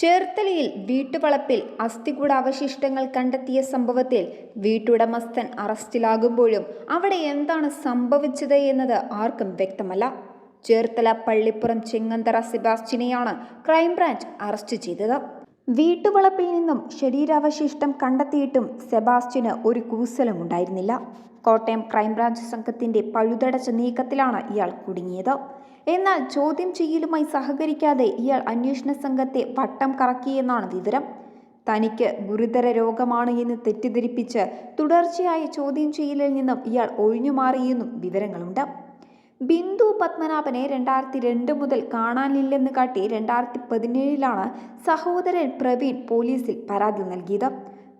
ചേർത്തലയിൽ വീട്ടുവളപ്പിൽ അസ്ഥികൂട അവശിഷ്ടങ്ങൾ കണ്ടെത്തിയ സംഭവത്തിൽ വീട്ടുടമസ്ഥൻ അറസ്റ്റിലാകുമ്പോഴും അവിടെ എന്താണ് സംഭവിച്ചത് എന്നത് ആർക്കും വ്യക്തമല്ല. ചേർത്തല പള്ളിപ്പുറം ചെങ്ങന്തറ സെബാസ്റ്റിനെയാണ് ക്രൈംബ്രാഞ്ച് അറസ്റ്റ് ചെയ്തത്. വീട്ടുവളപ്പിൽ നിന്നും ശരീരാവശിഷ്ടം കണ്ടെത്തിയിട്ടും സെബാസ്റ്റ്യന് ഒരു കൂസലമുണ്ടായിരുന്നില്ല. കോട്ടയം ക്രൈംബ്രാഞ്ച് സംഘത്തിന്റെ പഴുതടച്ച നീക്കത്തിലാണ് ഇയാൾ കുടുങ്ങിയത്. എന്നാൽ ചോദ്യം ചെയ്യലുമായി സഹകരിക്കാതെ ഇയാൾ അന്വേഷണ സംഘത്തെ വട്ടം കറക്കിയെന്നാണ് വിവരം. തനിക്ക് ഗുരുതര രോഗമാണ് എന്ന് തെറ്റിദ്ധരിപ്പിച്ച് തുടർച്ചയായ ചോദ്യം ചെയ്യലിൽ നിന്നും ഇയാൾ ഒഴിഞ്ഞുമാറിയെന്നും വിവരങ്ങളുണ്ട്. ബിന്ദു പത്മനാഭനെ രണ്ടായിരത്തി രണ്ട് മുതൽ കാണാനില്ലെന്ന് കാട്ടി രണ്ടായിരത്തി പതിനേഴിലാണ് സഹോദരൻ പ്രവീൺ പോലീസിൽ പരാതി നൽകിയത്.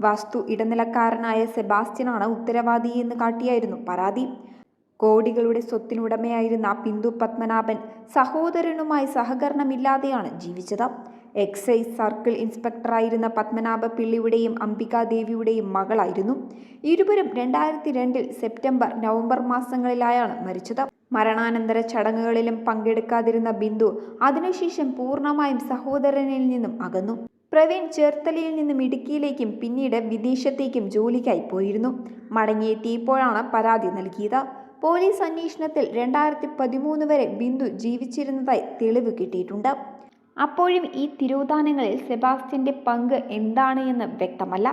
വസ്തു ഇടനിലക്കാരനായ സെബാസ്റ്റ്യനാണ് ഉത്തരവാദിയെന്ന് കാട്ടിയായിരുന്നു പരാതി. കോടികളുടെ സ്വത്തിനുടമയായിരുന്ന ബിന്ദു പത്മനാഭൻ സഹോദരനുമായി സഹകരണമില്ലാതെയാണ് ജീവിച്ചത്. എക്സൈസ് സർക്കിൾ ഇൻസ്പെക്ടറായിരുന്ന പത്മനാഭ പിള്ളിയുടെയും അംബികാദേവിയുടെയും മകളായിരുന്നു. ഇരുവരും രണ്ടായിരത്തി രണ്ടിൽ സെപ്റ്റംബർ നവംബർ മാസങ്ങളിലായാണ് മരിച്ചത്. മരണാനന്തര ചടങ്ങുകളിലും പങ്കെടുക്കാതിരുന്ന ബിന്ദു അതിനുശേഷം പൂർണമായും സഹോദരനിൽ നിന്നും അകന്നു. പ്രവീൺ ചേർത്തലയിൽ നിന്നും ഇടുക്കിയിലേക്കും പിന്നീട് വിദേശത്തേക്കും ജോലിക്കായി പോയിരുന്നു. മടങ്ങിയെത്തിയപ്പോഴാണ് പരാതി നൽകിയത്. പോലീസ് അന്വേഷണത്തിൽ രണ്ടായിരത്തി പതിമൂന്ന് വരെ ബിന്ദു ജീവിച്ചിരുന്നതായി തെളിവ് കിട്ടിയിട്ടുണ്ട്. അപ്പോഴും ഈ തിരോധാനങ്ങളിൽ സെബാസ്റ്റ്യന്റെ പങ്ക് എന്താണ് എന്ന് വ്യക്തമല്ല.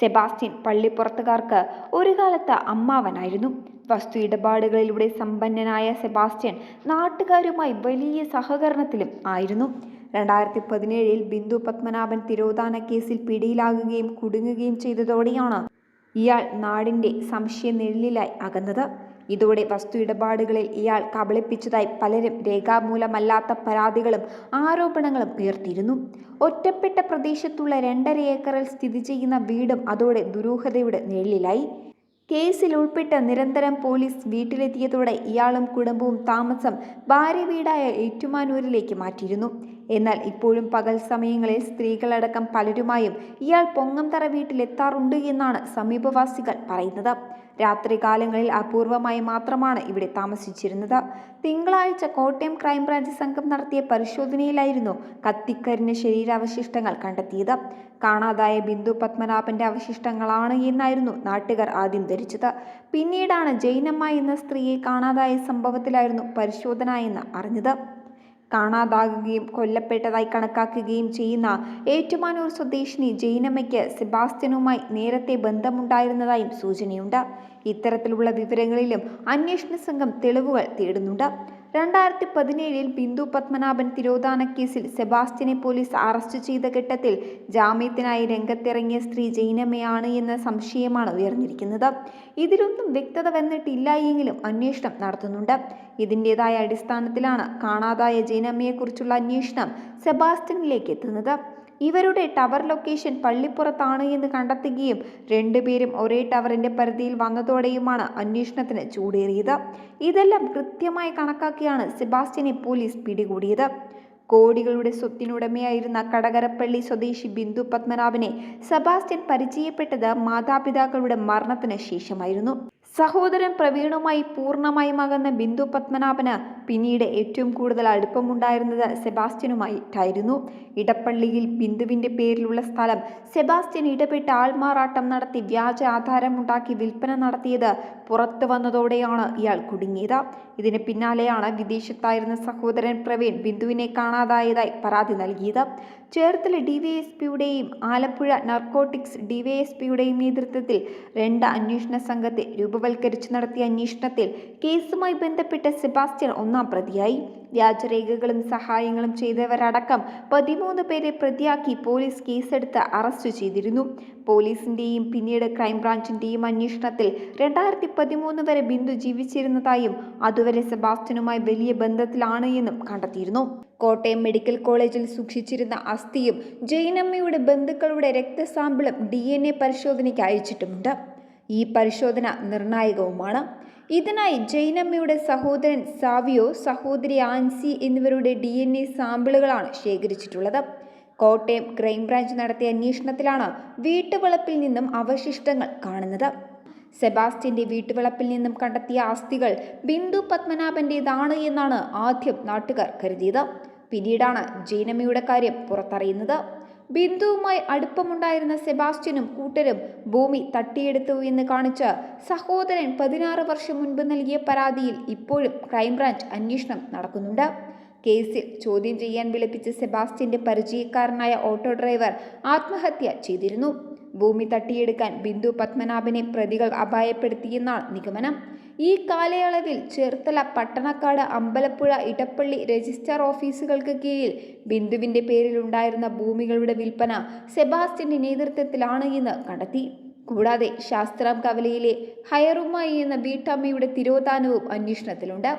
സെബാസ്റ്റ്യൻ പള്ളിപ്പുറത്തുകാർക്ക് ഒരു കാലത്ത് അമ്മാവനായിരുന്നു. വസ്തു ഇടപാടുകളിലൂടെ സമ്പന്നനായ സെബാസ്റ്റ്യൻ നാട്ടുകാരുമായി വലിയ സഹകരണത്തിലും ആയിരുന്നു. രണ്ടായിരത്തി പതിനേഴിൽ ബിന്ദു പത്മനാഭൻ തിരോധാന കേസിൽ പിടിയിലാകുകയും കുടുങ്ങുകയും ചെയ്തതോടെയാണ് ഇയാൾ നാടിന്റെ സംശയ നിഴലിലായി അകന്നത്. ഇതോടെ വസ്തു ഇടപാടുകളിൽ ഇയാൾ കബളിപ്പിച്ചതായി പലരും രേഖാമൂലമല്ലാത്ത പരാതികളും ആരോപണങ്ങളും ഉയർത്തിയിരുന്നു. ഒറ്റപ്പെട്ട പ്രദേശത്തുള്ള രണ്ടര ഏക്കറിൽ സ്ഥിതി ചെയ്യുന്ന വീടും അതോടെ ദുരൂഹതയുടെ നിഴലിലായി. കേസിൽ ഉൾപ്പെട്ട നിരന്തരം പോലീസ് വീട്ടിലെത്തിയതോടെ ഇയാളും കുടുംബവും താമസം ഭാര്യ വീടായ ഏറ്റുമാനൂരിലേക്ക് മാറ്റിയിരുന്നു. എന്നാൽ ഇപ്പോഴും പകൽ സമയങ്ങളിൽ സ്ത്രീകളടക്കം പലരുമായും ഇയാൾ പൊങ്ങംതറ വീട്ടിലെത്താറുണ്ട് എന്നാണ് സമീപവാസികൾ പറയുന്നത്. രാത്രികാലങ്ങളിൽ അപൂർവമായി മാത്രമാണ് ഇവിടെ താമസിച്ചിരുന്നത്. തിങ്കളാഴ്ച കോട്ടയം ക്രൈംബ്രാഞ്ച് സംഘം നടത്തിയ പരിശോധനയിലായിരുന്നു കത്തിക്കരിഞ്ഞ ശരീരാവശിഷ്ടങ്ങൾ കണ്ടെത്തിയത്. കാണാതായ ബിന്ദു പത്മനാഭന്റെ അവശിഷ്ടങ്ങളാണ് എന്നായിരുന്നു നാട്ടുകാർ ആദ്യം ധരിച്ചത്. പിന്നീടാണ് ജൈനമ്മ എന്ന സ്ത്രീയെ കാണാതായ സംഭവത്തിലായിരുന്നു പരിശോധന എന്ന് അറിഞ്ഞത്. കാണാതാകുകയും കൊല്ലപ്പെട്ടതായി കണക്കാക്കുകയും ചെയ്യുന്ന ഏറ്റുമാനൂർ സ്വദേശിനി ജൈനമ്മയ്ക്ക് സെബാസ്റ്റ്യനുമായി നേരത്തെ ബന്ധമുണ്ടായിരുന്നതായും സൂചനയുണ്ട്. ഇത്തരത്തിലുള്ള വിവരങ്ങളിലും അന്വേഷണ സംഘം തെളിവുകൾ തേടുന്നുണ്ട്. രണ്ടായിരത്തി പതിനേഴിൽ ബിന്ദു പത്മനാഭൻ തിരോധാന കേസിൽ സെബാസ്റ്റ്യനെ പോലീസ് അറസ്റ്റ് ചെയ്ത ഘട്ടത്തിൽ ജാമ്യത്തിനായി രംഗത്തിറങ്ങിയ സ്ത്രീ ജൈനമ്മയാണ് എന്ന സംശയമാണ് ഉയർന്നിരിക്കുന്നത്. ഇതിലൊന്നും വ്യക്തത വന്നിട്ടില്ല എങ്കിലും അന്വേഷണം നടത്തുന്നുണ്ട്. ഇതിന്റെതായ അടിസ്ഥാനത്തിലാണ് കാണാതായ ജൈനമ്മയെക്കുറിച്ചുള്ള അന്വേഷണം സെബാസ്റ്റ്യനിലേക്ക് എത്തുന്നത്. ഇവരുടെ ടവർ ലൊക്കേഷൻ പള്ളിപ്പുറത്താണ് എന്ന് കണ്ടെത്തുകയും രണ്ടുപേരും ഒരേ ടവറിന്റെ പരിധിയിൽ വന്നതോടെയുമാണ് അന്വേഷണത്തിന് ചൂടേറിയത്. ഇതെല്ലാം കൃത്യമായി കണക്കാക്കിയാണ് സെബാസ്റ്റ്യനെ പോലീസ് പിടികൂടിയത്. കോടികളുടെ സ്വത്തിനുടമയായിരുന്ന കടകരപ്പള്ളി സ്വദേശി ബിന്ദു പത്മനാഭനെ സെബാസ്റ്റ്യൻ പരിചയപ്പെട്ടത് മാതാപിതാക്കളുടെ മരണത്തിന് ശേഷമായിരുന്നു. സഹോദരൻ പ്രവീണുമായി പൂർണമായും അകന്ന ബിന്ദു പത്മനാഭന് പിന്നീട് ഏറ്റവും കൂടുതൽ അടുപ്പമുണ്ടായിരുന്നത് സെബാസ്റ്റ്യനുമായിട്ടായിരുന്നു. ഇടപ്പള്ളിയിൽ ബിന്ദുവിന്റെ പേരിലുള്ള സ്ഥലം സെബാസ്റ്റ്യൻ ഇടപെട്ട് ആൾമാറാട്ടം നടത്തി വ്യാജ ആധാരമുണ്ടാക്കി വിൽപ്പന നടത്തിയത് പുറത്തു വന്നതോടെയാണ് ഇയാൾ കുടുങ്ങിയത്. ഇതിന് പിന്നാലെയാണ് വിദേശത്തായിരുന്ന സഹോദരൻ പ്രവീൺ ബിന്ദുവിനെ കാണാതായതായി പരാതി നൽകിയത്. ചേർത്തല ഡിവൈഎസ്പിയുടെയും ആലപ്പുഴ നർക്കോട്ടിക്സ് ഡിവൈഎസ്പിയുടെയും നേതൃത്വത്തിൽ രണ്ട് അന്വേഷണ സംഘത്തെ രൂപവൽക്കരിച്ച് നടത്തിയ അന്വേഷണത്തിൽ കേസുമായി ബന്ധപ്പെട്ട് സെബാസ്റ്റ്യൻ ഒന്നാം പ്രതിയായി. വ്യാജരേഖകളും സഹായങ്ങളും ചെയ്തവരടക്കം പതിമൂന്ന് പേരെ പ്രതിയാക്കി പോലീസ് കേസെടുത്ത് അറസ്റ്റ് ചെയ്തിരുന്നു. പോലീസിന്റെയും പിന്നീട് ക്രൈംബ്രാഞ്ചിന്റെയും അന്വേഷണത്തിൽ രണ്ടായിരത്തി പതിമൂന്ന് വരെ ബിന്ദു ജീവിച്ചിരുന്നതായും അതുവരെ സെബാസ്റ്റ്യനുമായി വലിയ ബന്ധത്തിലാണ് എന്നും കണ്ടെത്തിയിരുന്നു. കോട്ടയം മെഡിക്കൽ കോളേജിൽ സൂക്ഷിച്ചിരുന്ന അസ്ഥിയും ജയനമ്മയുടെ ബന്ധുക്കളുടെ രക്തസാമ്പിളും ഡി പരിശോധനയ്ക്ക് അയച്ചിട്ടുമുണ്ട്. ഈ പരിശോധന നിർണായകവുമാണ്. ഇതിനായി ജൈനമ്മയുടെ സഹോദരൻ സാവിയോ സഹോദരി ആൻസി എന്നിവരുടെ ഡി എൻ എ സാമ്പിളുകളാണ് ശേഖരിച്ചിട്ടുള്ളത്. കോട്ടയം ക്രൈംബ്രാഞ്ച് നടത്തിയ അന്വേഷണത്തിലാണ് വീട്ടുവളപ്പിൽ നിന്നും അവശിഷ്ടങ്ങൾ കാണുന്നത്. സെബാസ്റ്റ്യന്റെ വീട്ടുവളപ്പിൽ നിന്നും കണ്ടെത്തിയ ആസ്തികൾ ബിന്ദു പത്മനാഭന്റേതാണ് എന്നാണ് ആദ്യം നാട്ടുകാർ കരുതിയത്. പിന്നീടാണ് ജൈനമ്മയുടെ കാര്യം പുറത്തറിയുന്നത്. ബിന്ദുവുമായി അടുപ്പമുണ്ടായിരുന്ന സെബാസ്റ്റ്യനും കൂട്ടരും ഭൂമി തട്ടിയെടുത്തു എന്ന് കാണിച്ച് സഹോദരൻ പതിനാറ് വർഷം മുൻപ് നൽകിയ പരാതിയിൽ ഇപ്പോഴും ക്രൈംബ്രാഞ്ച് അന്വേഷണം നടക്കുന്നുണ്ട്. കേസിൽ ചോദ്യം ചെയ്യാൻ വിളിപ്പിച്ച സെബാസ്റ്റ്യന്റെ പരിചയക്കാരനായ ഓട്ടോ ഡ്രൈവർ ആത്മഹത്യ ചെയ്തിരുന്നു. ഭൂമി തട്ടിയെടുക്കാൻ ബിന്ദു പത്മനാഭനെ പ്രതികൾ അപായപ്പെടുത്തിയെന്നാണ് നിഗമനം. ഈ കാലയളവിൽ ചേർത്തല പട്ടണക്കാട് അമ്പലപ്പുഴ ഇടപ്പള്ളി രജിസ്ട്രാർ ഓഫീസുകൾക്ക് കീഴിൽ ബിന്ദുവിന്റെ പേരിലുണ്ടായിരുന്ന ഭൂമികളുടെ വിൽപ്പന സെബാസ്റ്റ്യന്റെ നേതൃത്വത്തിലാണ് എന്ന് കണ്ടെത്തി. കൂടാതെ ശാസ്ത്രം കവലയിലെ ഹയറുമായി എന്ന വീട്ടമ്മയുടെ തിരോധാനവും അന്വേഷണത്തിലുണ്ട്.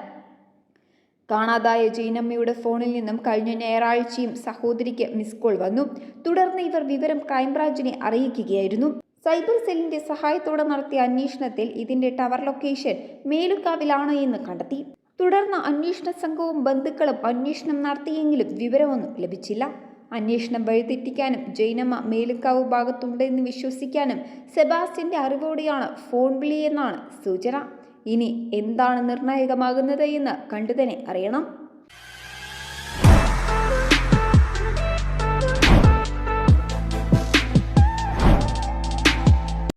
കാണാതായ ജീനമ്മയുടെ ഫോണിൽ നിന്നും കഴിഞ്ഞ ഞായറാഴ്ചയും സഹോദരിക്ക് മിസ് കോൾ വന്നു. തുടർന്ന് ഇവർ വിവരം ക്രൈംബ്രാഞ്ചിനെ അറിയിക്കുകയായിരുന്നു. സൈബർ സെല്ലിന്റെ സഹായത്തോടെ നടത്തിയ അന്വേഷണത്തിൽ ഇതിന്റെ ടവർ ലൊക്കേഷൻ മേലുക്കാവിലാണ് എന്ന് കണ്ടെത്തി. തുടർന്ന് അന്വേഷണ സംഘവും ബന്ധുക്കളും അന്വേഷണം നടത്തിയെങ്കിലും വിവരമൊന്നും ലഭിച്ചില്ല. അന്വേഷണം വഴിതെറ്റിക്കാനും ജൈനമ്മ മേലുക്കാവ് ഭാഗത്തുണ്ടെന്ന് വിശ്വസിക്കാനും സെബാസ്റ്റ്യന്റെ അറിവോടെയാണ് ഫോൺ വിളിയെന്നാണ് സൂചന. ഇനി എന്താണ് നിർണായകമാകുന്നത് എന്ന് കണ്ടുതന്നെ അറിയണം.